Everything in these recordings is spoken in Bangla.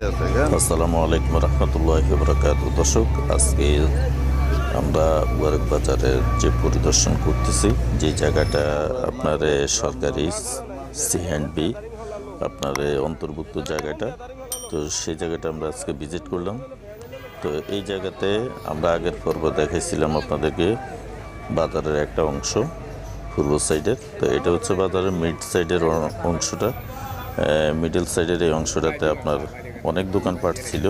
আসসালামু আলাইকুম রহমতুল্লাহ বরকাত দর্শক, আজকে আমরা ওয়ারক বাজারের যে পরিদর্শন করতেছি, যে জায়গাটা আপনার সরকারি সি হ্যান্ড বি আপনার অন্তর্ভুক্ত জায়গাটা, তো সেই জায়গাটা আমরা আজকে ভিজিট করলাম। তো এই জায়গাতে আমরা আগের পর্ব দেখাইছিলাম আপনাদেরকে, বাজারের একটা অংশ, পূর্ব সাইডের তো এটা হচ্ছে বাজারের মিড সাইডের অংশটা মিডল সাইডের এই অংশটাতে আপনার অনেক দোকানপাট ছিল।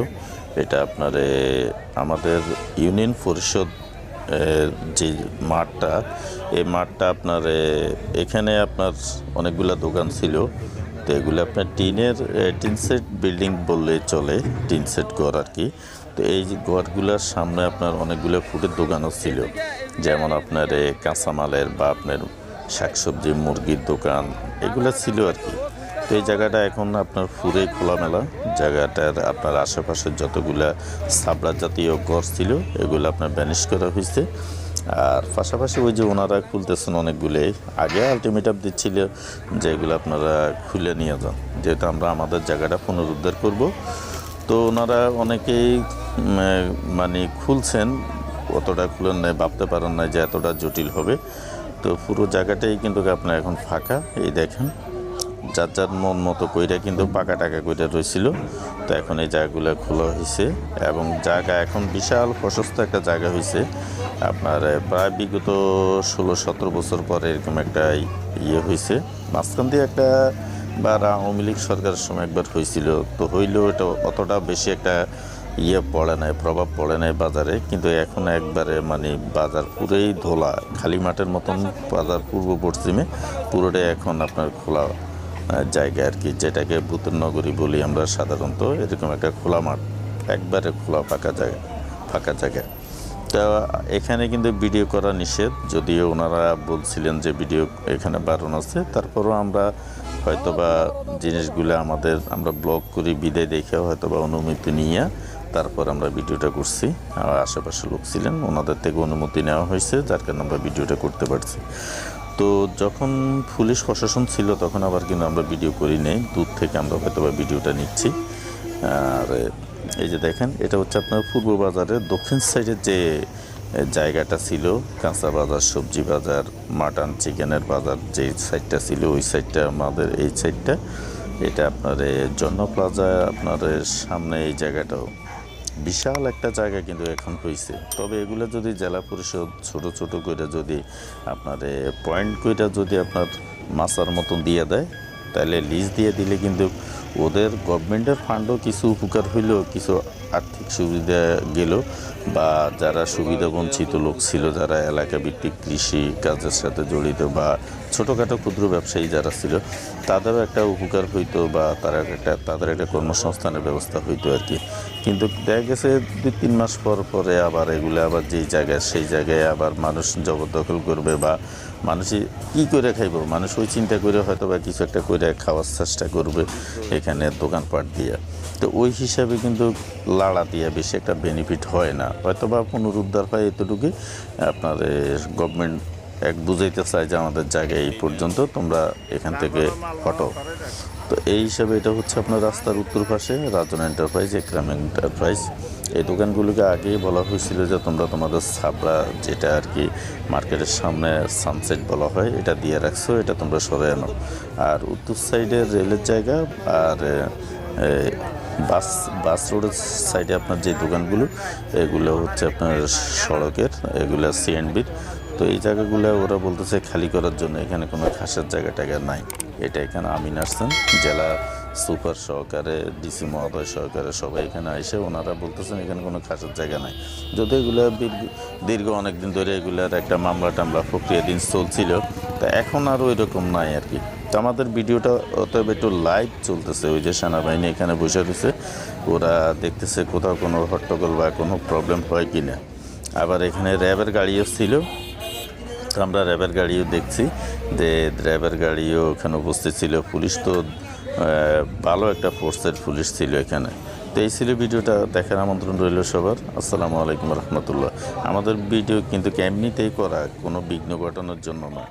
এটা আপনার আমাদের ইউনিয়ন পরিষদ যে মাঠটা, এই মাঠটা আপনার, এখানে আপনার অনেকগুলা দোকান ছিল। তো এগুলো আপনার টিনের টিন সেট বিল্ডিং বললে চলে, টিন সেট ঘর আর কি তো এই ঘরগুলোর সামনে আপনার অনেকগুলো ফুটের দোকানও ছিল। যেমন আপনার কাঁচামালের বা আপনার শাকসবজি, মুরগির দোকান, এগুলো ছিল আর কি তো এই জায়গাটা এখন আপনার পুরে খোলামেলা। জায়গাটার আপনার আশেপাশের যতগুলা সাবলা জাতীয় ঘর ছিল, এগুলো আপনার ব্যানিশ করা হয়েছে। আর পাশাপাশি ওই যে ওনারা খুলতেছেন অনেকগুলোই। আগে আলটিমেটাম দিচ্ছিল যে এগুলো আপনারা খুলে নিয়ে যান। যেহেতু আমরা আমাদের জায়গাটা পুনরুদ্ধার করব। তো ওনারা অনেকেই মানে খুলছেন, অতটা খুলেন নাই, ভাবতে পারেন না যে এতটা জটিল হবে। তো পুরো জায়গাটাই কিন্তু আপনার এখন ফাঁকা। এই দেখেন যার যার মন মতো কইরা কিন্তু পাকা টাকা কইরা রয়েছিল তো এখন এই জায়গাগুলো খোলা হয়েছে এবং জায়গা এখন বিশাল প্রশস্ত একটা জায়গা হয়েছে আপনার প্রায় বিগত ষোলো সতেরো বছর পরে এরকম একটা ইয়ে হয়েছে মাঝখান দিয়ে একটা বা আওয়ামী লীগ সরকারের সময় একবার হয়েছিল তো হইলেও এটা অতটা বেশি একটা ইয়ে পড়ে নাই, প্রভাব পড়ে নাই বাজারে। কিন্তু এখন একবারে মানে বাজার পুরোই ধোলা, খালি মাঠের মতন বাজার পূর্ব পশ্চিমে। পুরোটাই এখন আপনার খোলা জায়গা আর কি, যেটাকে ভূতের নগরী বলি আমরা সাধারণত। এরকম একটা খোলা মাঠ, একবারে খোলা ফাঁকা জায়গা ফাঁকা জায়গা। তা এখানে কিন্তু ভিডিও করা নিষেধ, যদিও ওনারা বলছিলেন যে ভিডিও এখানে বারণ আছে। তারপরও আমরা হয়তোবা জিনিসগুলো আমাদের, আমরা ব্লগ করি, বিদায় দেখে হয়তোবা অনুমতি নিয়ে তারপর আমরা ভিডিওটা করছি। আশেপাশে লোক ছিলেন, ওনাদের থেকে অনুমতি নেওয়া হয়েছে, যার কারণে আমরা ভিডিওটা করতে পারছি। তো যখন পুলিশ প্রশাসন ছিল, তখন আবার কিন্তু আমরা ভিডিও করি নেই। দূর থেকে আমরা হয়তোবা ভিডিওটা নিচ্ছি। আর এই যে দেখেন, এটা হচ্ছে আপনার পূর্ব বাজারের দক্ষিণ সাইডের যে জায়গাটা ছিল, কাঁচা বাজার, সবজি বাজার, মাটন, চিকেনের বাজার, যে সাইডটা ছিল, ওই সাইডটা আমাদের, এই সাইডটা। এটা আপনার জন্য প্লাজা, আপনার সামনে এই জায়গাটাও। বিশাল একটা জায়গা কিন্তু এখন হয়েছে তবে এগুলো যদি জেলা পরিষদ ছোট ছোট করে যদি আপনার পয়েন্ট কইরা যদি আপনার মাছার মতন দিয়ে দেয় তাহলে লিজ দিয়ে দিলে কিন্তু ওদের গভর্নমেন্টের ফান্ডও কিছু উপকার হইল, কিছু আর্থিক সুবিধা গেল, বা যারা সুবিধা বঞ্চিত লোক ছিল, যারা এলাকা ভিত্তিক কৃষি কাজের সাথে জড়িত, বা ছোটোখাটো ক্ষুদ্র ব্যবসায়ী যারা ছিল, তাদেরও একটা উপকার হইতো, বা তারা একটা, তাদের একটা কর্মসংস্থানের ব্যবস্থা হইতো আর কি। কিন্তু দেখা গেছে দুই তিন মাস পর পরে আবার এগুলো আবার যেই জায়গায়, সেই জায়গায় আবার মানুষ জবরদখল করবে, বা মানুষই কী করে খাইব? মানুষ ওই চিন্তা করে হয়তো বা কিছু একটা করে খাওয়ার চেষ্টা করবে এখানে দোকানপাট দিয়ে। তো ওই হিসাবে কিন্তু লাড়া দিয়ে বেশি একটা বেনিফিট হয় না। হয়তো বা পুনরুদ্ধার হয় এতটুকু আপনার গভর্নমেন্ট এক বুঝাইতে চায় যে আমাদের জায়গায় এই পর্যন্ত তোমরা এখান থেকে হটো। তো এই হিসাবে এটা হচ্ছে আপনার রাস্তার উত্তর পাশে রাজন এন্টারপ্রাইজ, একরাম এন্টারপ্রাইজ। এই দোকানগুলোকে আগেই বলা হয়েছিল যে তোমরা তোমাদের সাবরা যেটা আর কি মার্কেটের সামনে সানসেট বলা হয়, এটা দিয়ে রাখছো, এটা তোমরা সরে আনো। আর উত্তর সাইডে রেলের জায়গা আর বাস বাস রোডের সাইডে আপনার যে দোকানগুলো, এগুলো হচ্ছে আপনার সড়কের, এগুলো সিএনবির তো এই জায়গাগুলো ওরা বলতেছে খালি করার জন্য এখানে কোনো খাসের জায়গা টায়গা নাই। এটা এখানে আমিন আসছেন, জেলা সুপার সহকারে, ডিসি মহোদয় সহকারে সবাই এখানে এসে ওনারা বলতেছেন এখানে কোনো খাসের জায়গা নাই। যদি এগুলো দীর্ঘ- দীর্ঘ অনেক দিন ধরে এগুলার একটা মামলা টামলা প্রক্রিয়া দিন চলছিল, তা এখন আর ওই রকম নাই আর কি। তো আমাদের ভিডিওটা অতএব একটু লাইভ চলতেছে, ওই যে সেনাবাহিনী এখানে বসে রয়েছে, ওরা দেখতেছে কোথাও কোনো হট্টগোল বা কোনো প্রবলেম হয় কি না আবার এখানে র্যাবের গাড়িও ছিল তো আমরা র্যাবের গাড়িও দেখছি যে র্যাবের গাড়িও ওখানে উপস্থিত ছিল। পুলিশ তো ভালো একটা ফোর্সের পুলিশ ছিল এখানে। তো এই ছিল ভিডিওটা। দেখার আমন্ত্রণ রইল সবার। আসসালামু আলাইকুম রহমতুল্লাহ। আমাদের ভিডিও কিন্তু এমনিতেই করা, কোনো বিঘ্ন ঘটানোর জন্য নয়।